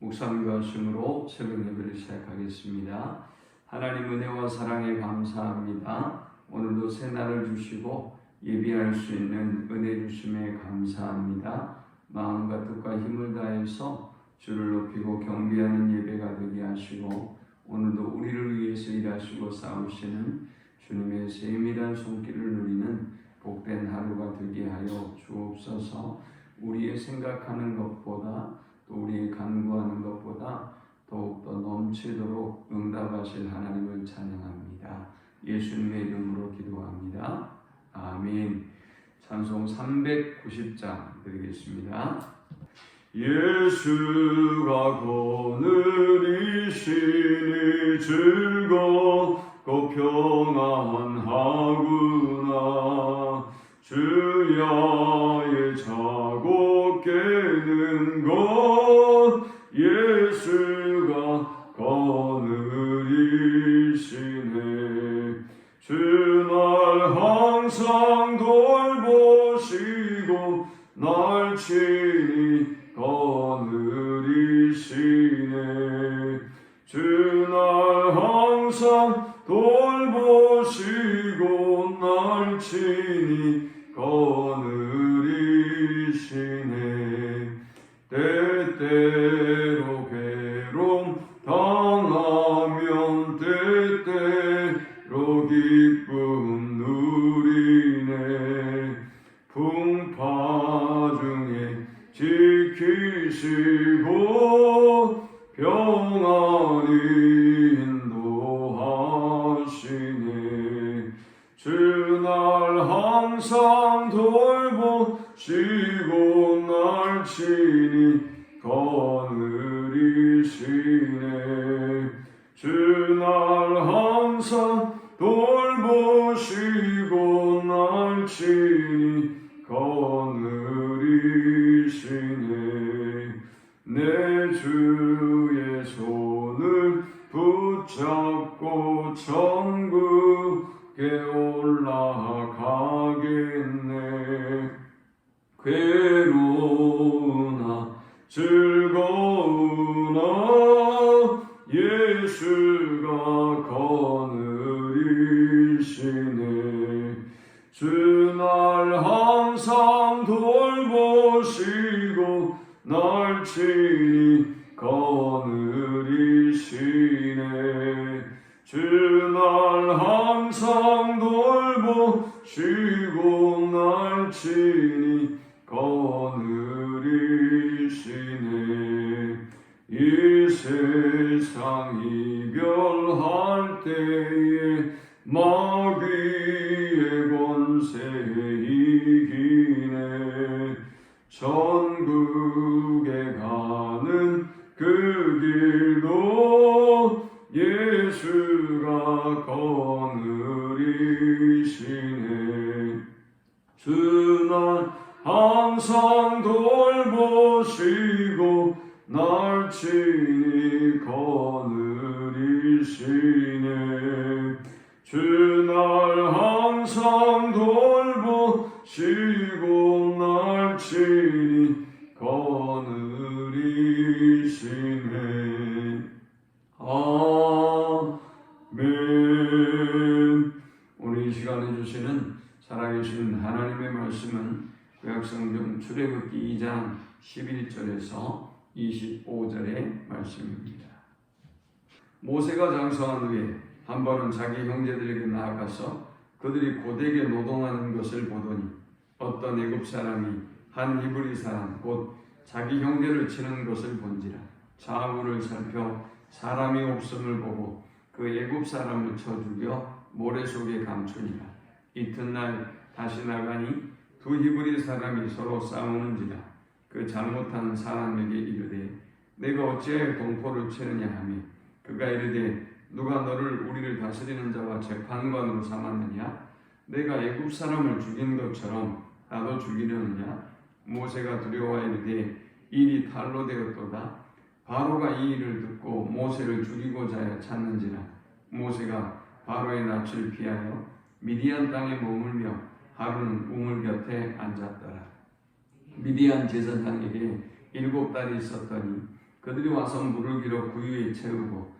묵상과 하심으로 새벽 예배를 시작하겠습니다. 하나님 은혜와 사랑에 감사합니다. 오늘도 새 날을 주시고 예비할 수 있는 은혜 주심에 감사합니다. 마음과 뜻과 힘을 다해서 주를 높이고 경배하는 예배가 되게 하시고 오늘도 우리를 위해서 일하시고 싸우시는 주님의 세밀한 손길을 누리는 복된 하루가 되게 하여 주옵소서. 우리의 생각하는 것보다 또 우리의 간구하는 것보다 더욱더 넘치도록 응답하실 하나님을 찬양합니다. 예수님의 이름으로 기도합니다. 아멘. 찬송 390장 드리겠습니다. 예수가 거느리시니 즐겁고 평안하구나 주야의 자고 깨는 것 예수 Om 주날 항상 때 항상 돌보시고 날 친히 거느리시네 아멘 오늘 이 시간에 주시는 살아계신 하나님의 말씀은 구약성경 출애굽기 2장 11절에서 25절의 말씀입니다. 모세가 장성한 후에 한 번은 자기 형제들에게 나아가서 그들이 고되게 노동하는 것을 보더니 어떤 애굽 사람이 한 히브리 사람 곧 자기 형제를 치는 것을 본지라. 좌우를 살펴 사람이 없음을 보고 그 애굽 사람을 쳐 죽여 모래 속에 감추니라. 이튿날 다시 나가니 두 히브리 사람이 서로 싸우는지라. 그 잘못한 사람에게 이르되 내가 어찌하여 동포를 치느냐 하며 그가 이르되 누가 너를 우리를 다스리는 자와 재판관으로 삼았느냐? 내가 애굽 사람을 죽인 것처럼 나도 죽이려느냐? 모세가 두려워 이르되 일이 탈로 되었도다. 바로가 이 일을 듣고 모세를 죽이고자 찾는지라. 모세가 바로의 낯을 피하여 미디안 땅에 머물며 하루는 우물 곁에 앉았더라. 미디안 제사장에게 일곱 딸이 있었더니 그들이 와서 물을 길어 구유에 채우고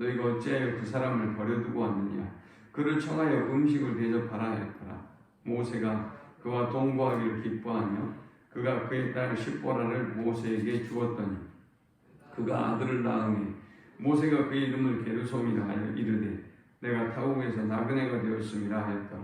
너희가 어찌하여 그 사람을 버려두고 왔느냐? 그를 청하여 음식을 대접하라 했더라. 모세가 그와 동거하기를 기뻐하며 그가 그의 딸 십보라를 모세에게 주었더니 그가 아들을 낳으니 모세가 그의 이름을 게르솜이라 하여 이르되 내가 타국에서 나그네가 되었음이라 하였더라.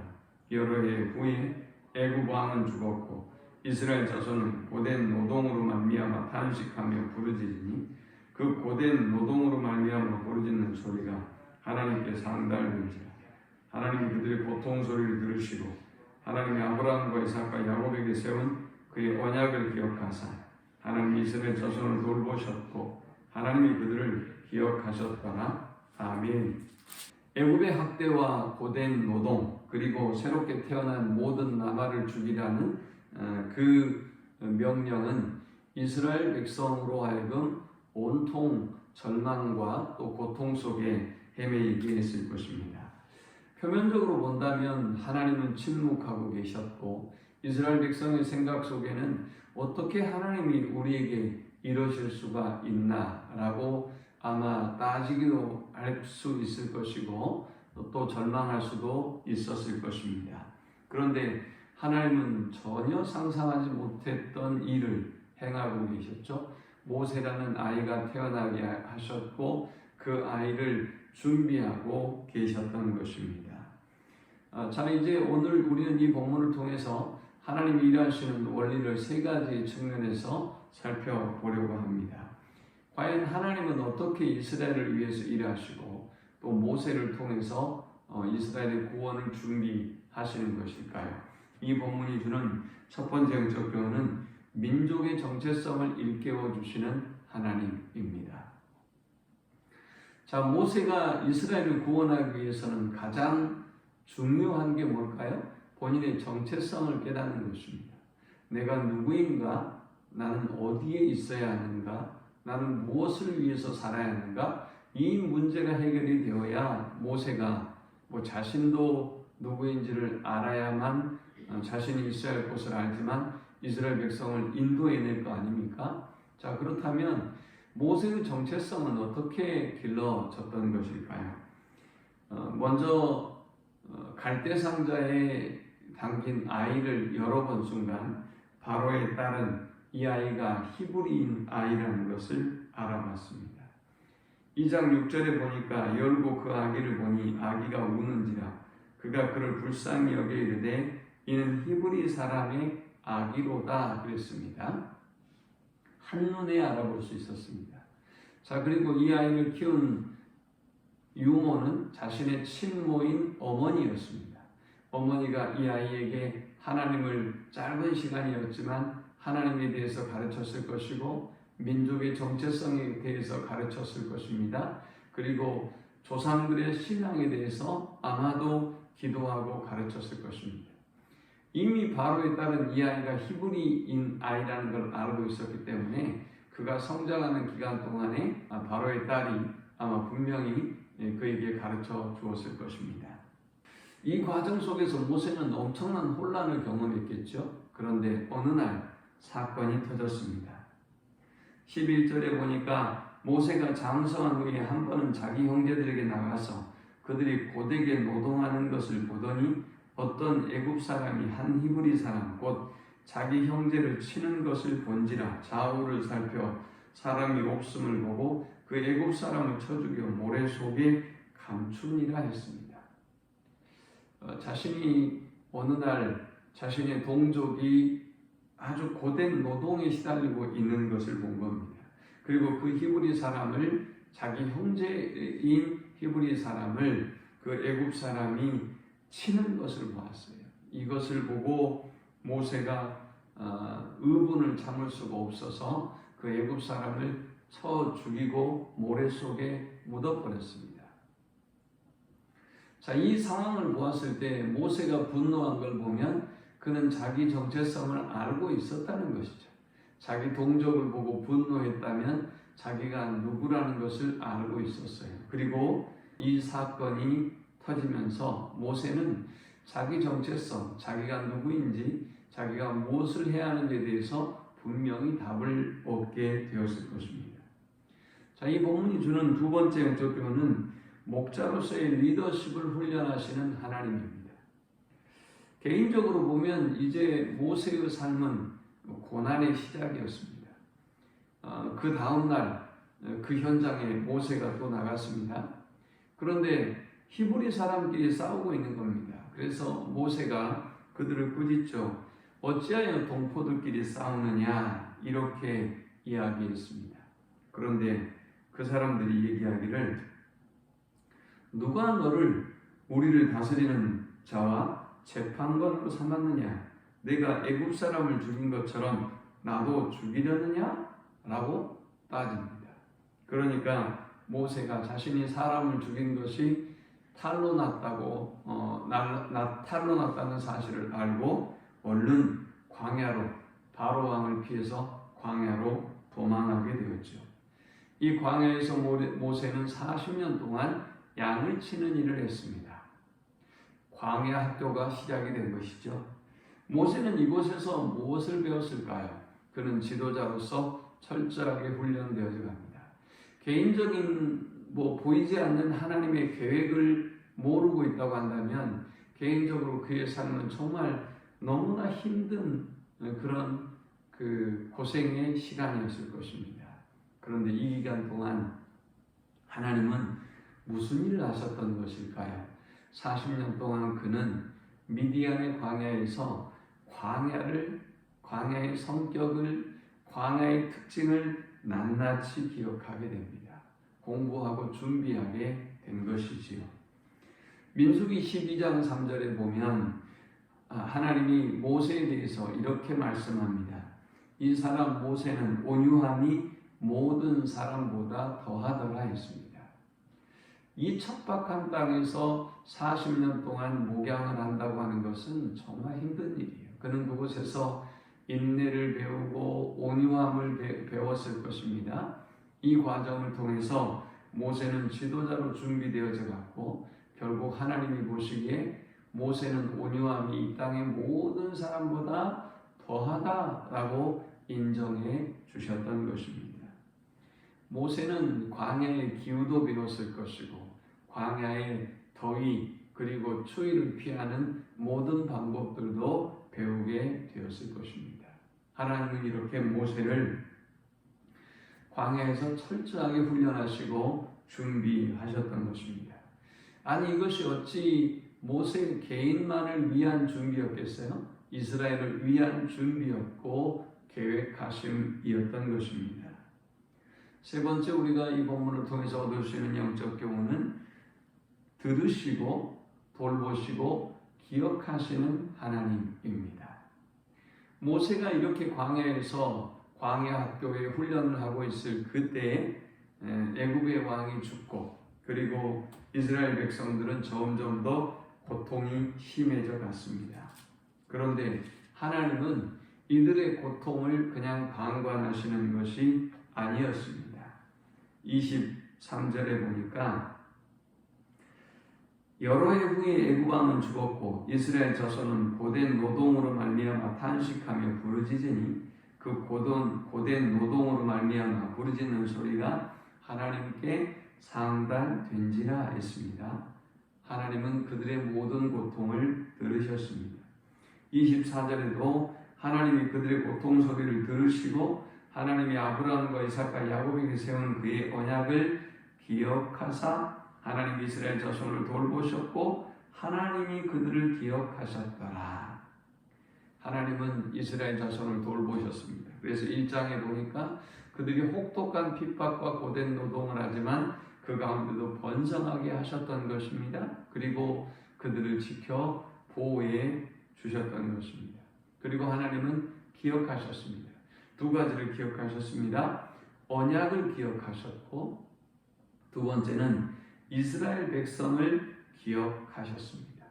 여러 해 후에 애굽 왕은 죽었고 이스라엘 자손은 고된 노동으로 말미암아 탄식하며 부르짖으니 그 고된 노동으로 말미암아 부르짖는 소리가 하나님께 상달된지라 하나님이 그들의 고통 소리를 들으시고 하나님이 아브라함과 이삭과 야곱에게 세운 그의 언약을 기억하사 하나님이 이스라엘 자손을 돌보셨고 하나님이 그들을 기억하셨더라 아멘. 애굽의 학대와 고된 노동 그리고 새롭게 태어난 모든 나라를 죽이라는 어, 그 명령은 이스라엘 백성으로 하여금 온통 절망과 또 고통 속에 헤매이게 했을 것입니다. 표면적으로 본다면 하나님은 침묵하고 계셨고 이스라엘 백성의 생각 속에는 어떻게 하나님이 우리에게 이러실 수가 있나라고 아마 따지기도 할 수 있을 것이고 또 절망할 수도 있었을 것입니다. 그런데 하나님은 전혀 상상하지 못했던 일을 행하고 계셨죠. 모세라는 아이가 태어나게 하셨고 그 아이를 준비하고 계셨던 것입니다. 아, 자 이제 오늘 우리는 이 본문을 통해서 하나님이 일하시는 원리를 세 가지 측면에서 살펴보려고 합니다. 과연 하나님은 어떻게 이스라엘을 위해서 일하시고 또 모세를 통해서 어, 이스라엘의 구원을 준비하시는 것일까요? 이 본문이 주는 첫 번째 영적 교훈은 민족의 정체성을 일깨워 주시는 하나님입니다. 자, 모세가 이스라엘을 구원하기 위해서는 가장 중요한 게 뭘까요? 본인의 정체성을 깨닫는 것입니다. 내가 누구인가? 나는 어디에 있어야 하는가? 나는 무엇을 위해서 살아야 하는가? 이 문제가 해결이 되어야 모세가 뭐 자신도 누구인지를 알아야만 어, 자신이 있어야 할 곳을 알지만 이스라엘 백성을 인도해낼 거 아닙니까? 자 그렇다면 모세의 정체성은 어떻게 길러졌던 것일까요? 어, 먼저 어, 갈대 상자에 담긴 아이를 열어본 순간 바로의 딸은 이 아이가 히브리인 아이라는 것을 알아봤습니다. 2장 6절에 보니까 열고 그 아기를 보니 아기가 우는지라 그가 그를 불쌍히 여겨 이르되 이는 히브리 사람의 아기로다 그랬습니다. 한눈에 알아볼 수 있었습니다. 자 그리고 이 아이를 키운 유모는 자신의 친모인 어머니였습니다. 어머니가 이 아이에게 하나님을 짧은 시간이었지만 하나님에 대해서 가르쳤을 것이고 민족의 정체성에 대해서 가르쳤을 것입니다. 그리고 조상들의 신앙에 대해서 아마도 기도하고 가르쳤을 것입니다. 이미 바로에 따른 이 아이가 히브리인 아이라는 걸 알고 있었기 때문에 그가 성장하는 기간 동안에 아, 바로의 딸이 아마 분명히 예, 그에게 가르쳐 주었을 것입니다. 이 과정 속에서 모세는 엄청난 혼란을 경험했겠죠. 그런데 어느 날 사건이 터졌습니다. 11절에 보니까 모세가 장성한 후에 한 번은 자기 형제들에게 나가서 그들이 고되게 노동하는 것을 보더니 어떤 애굽 사람이 한 히브리 사람 곧 자기 형제를 치는 것을 본지라 좌우를 살펴 사람이 없음을 보고 그 애굽 사람을 쳐 죽여 모래 속에 감추니라 했습니다. 어, 자신이 어느 날 자신의 동족이 아주 고된 노동에 시달리고 있는 것을 본 겁니다. 그리고 그 히브리 사람을 자기 형제인 히브리 사람을 그 애굽 사람이 치는 것을 보았어요. 이것을 보고 모세가 어, 의분을 참을 수가 없어서 그 애굽 사람을 쳐 죽이고 모래 속에 묻어버렸습니다. 자, 이 상황을 보았을 때 모세가 분노한 걸 보면 그는 자기 정체성을 알고 있었다는 것이죠. 자기 동족을 보고 분노했다면 자기가 누구라는 것을 알고 있었어요. 그리고 이 사건이 터지면서 모세는 자기 정체성, 자기가 누구인지, 자기가 무엇을 해야 하는지에 대해서 분명히 답을 얻게 되었을 것입니다. 자, 이 본문이 주는 두 번째 영적 교훈은 목자로서의 리더십을 훈련하시는 하나님입니다. 개인적으로 보면 이제 모세의 삶은 고난의 시작이었습니다. 어, 그 다음 날 그 현장에 모세가 또 나갔습니다. 그런데 히브리 사람끼리 싸우고 있는 겁니다. 그래서 모세가 그들을 꾸짖죠. 어찌하여 동포들끼리 싸우느냐 이렇게 이야기했습니다. 그런데 그 사람들이 얘기하기를 누가 너를 우리를 다스리는 자와 재판관으로 삼았느냐? 내가 애굽 사람을 죽인 것처럼 나도 죽이려느냐? 라고 따집니다. 그러니까 모세가 자신이 사람을 죽인 것이 탈로 났다고 어, 날, 나, 탈로 났다는 사실을 알고 얼른 광야로 바로 왕을 피해서 광야로 도망하게 되었죠. 이 광야에서 모세는 40년 동안 양을 치는 일을 했습니다. 광야 학교가 시작이 된 것이죠. 모세는 이곳에서 무엇을 배웠을까요? 그는 지도자로서 철저하게 훈련되어져 갑니다. 개인적인 뭐 보이지 않는 하나님의 계획을 모르고 있다고 한다면 개인적으로 그의 삶은 정말 너무나 힘든 그런 그 고생의 시간이었을 것입니다. 그런데 이 기간 동안 하나님은 무슨 일을 하셨던 것일까요? 40년 동안 그는 미디안의 광야에서 광야를 광야의 성격을 광야의 특징을 낱낱이 기억하게 됩니다. 공부하고 준비하게 된 것이지요. 민수기 12장 3절에 보면 아, 하나님이 모세에 대해서 이렇게 말씀합니다. 이 사람 모세는 온유함이 모든 사람보다 더하더라 했습니다. 이 척박한 땅에서 40년 동안 목양을 한다고 하는 것은 정말 힘든 일이에요. 그는 그곳에서 인내를 배우고 온유함을 배웠을 것입니다. 이 과정을 통해서 모세는 지도자로 준비되어져 갔고 결국 하나님이 보시기에 모세는 온유함이 이 땅의 모든 사람보다 더하다라고 인정해 주셨던 것입니다. 모세는 광야의 기후도 배웠을 것이고 광야의 더위 그리고 추위를 피하는 모든 방법들도 배우게 되었을 것입니다. 하나님은 이렇게 모세를 광야에서 철저하게 훈련하시고 준비하셨던 것입니다. 아니 이것이 어찌 모세 개인만을 위한 준비였겠어요? 이스라엘을 위한 준비였고 계획하심이었던 것입니다. 세 번째 우리가 이 본문을 통해서 얻을 수 있는 영적 교훈은 들으시고 돌보시고 기억하시는 하나님입니다. 모세가 이렇게 광야에서 광야 학교에 훈련을 하고 있을 그때에 애굽의 왕이 죽고 그리고 이스라엘 백성들은 점점 더 고통이 심해져 갔습니다. 그런데 하나님은 이들의 고통을 그냥 방관하시는 것이 아니었습니다. 23절에 보니까 여러 해 후에 애굽 왕은 죽었고 이스라엘 자손은 고된 노동으로 말미암아 탄식하며 부르짖으니 그 고된 고된 노동으로 말미암아 부르짖는 소리가 하나님께 상달된지라 했습니다. 하나님은 그들의 모든 고통을 들으셨습니다. 24절에도 하나님이 그들의 고통 소리를 들으시고 하나님이 아브라함과 이삭과 야곱에게 세운 그의 언약을 기억하사 하나님 이스라엘 자손을 돌보셨고 하나님이 그들을 기억하셨더라. 하나님은 이스라엘 자손을 돌보셨습니다. 그래서 1장에 보니까 그들이 혹독한 핍박과 고된 노동을 하지만 그 가운데도 번성하게 하셨던 것입니다. 그리고 그들을 지켜 보호해 주셨던 것입니다. 그리고 하나님은 기억하셨습니다. 두 가지를 기억하셨습니다. 언약을 기억하셨고 두 번째는 이스라엘 백성을 기억하셨습니다.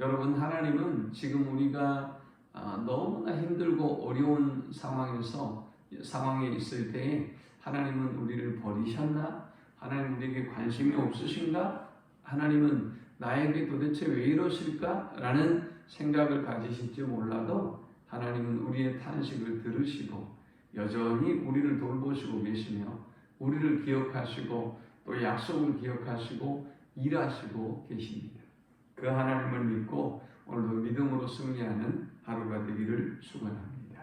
여러분 하나님은 지금 우리가 아, 너무나 힘들고 어려운 상황에서 상황에 있을 때에 하나님은 우리를 버리셨나? 하나님 우리에게 관심이 없으신가? 하나님은 나에게 도대체 왜 이러실까? 라는 생각을 가지실지 몰라도 하나님은 우리의 탄식을 들으시고 여전히 우리를 돌보시고 계시며 우리를 기억하시고 또 약속을 기억하시고 일하시고 계십니다. 그 하나님을 믿고 오늘도 믿음으로 승리하는 하루가 되기를 축원합니다.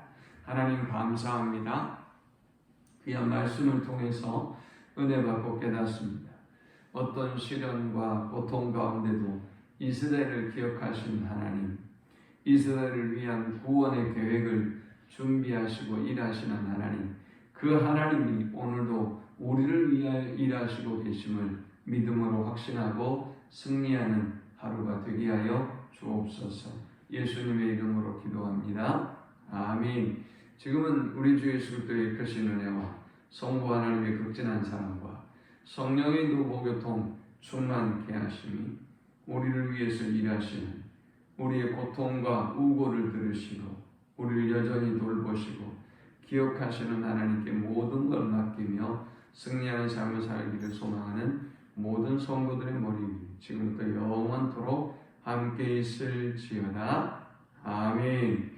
하나님 감사합니다. 귀한 말씀을 통해서 은혜 받고 깨닫습니다. 어떤 시련과 고통 가운데도 이스라엘을 기억하신 하나님, 이스라엘을 위한 구원의 계획을 준비하시고 일하시는 하나님, 그 하나님이 오늘도 우리를 위하여 일하시고 계심을 믿음으로 확신하고 승리하는 하루가 되게 하여 주옵소서. 예수님의 이름으로 기도합니다. 아멘. 지금은 우리 주 예수 그리스도의 크신 은혜와 성부 하나님의 극진한 사랑과 성령의 노보교통 충만케 하심이 우리를 위해서 일하시는 우리의 고통과 우고를 들으시고 우리를 여전히 돌보시고 기억하시는 하나님께 모든 걸 맡기며 승리하는 삶을 살기를 소망하는 모든 성도들의 머리 위 지금부터 영원토록 함께 있을지어다. 아멘.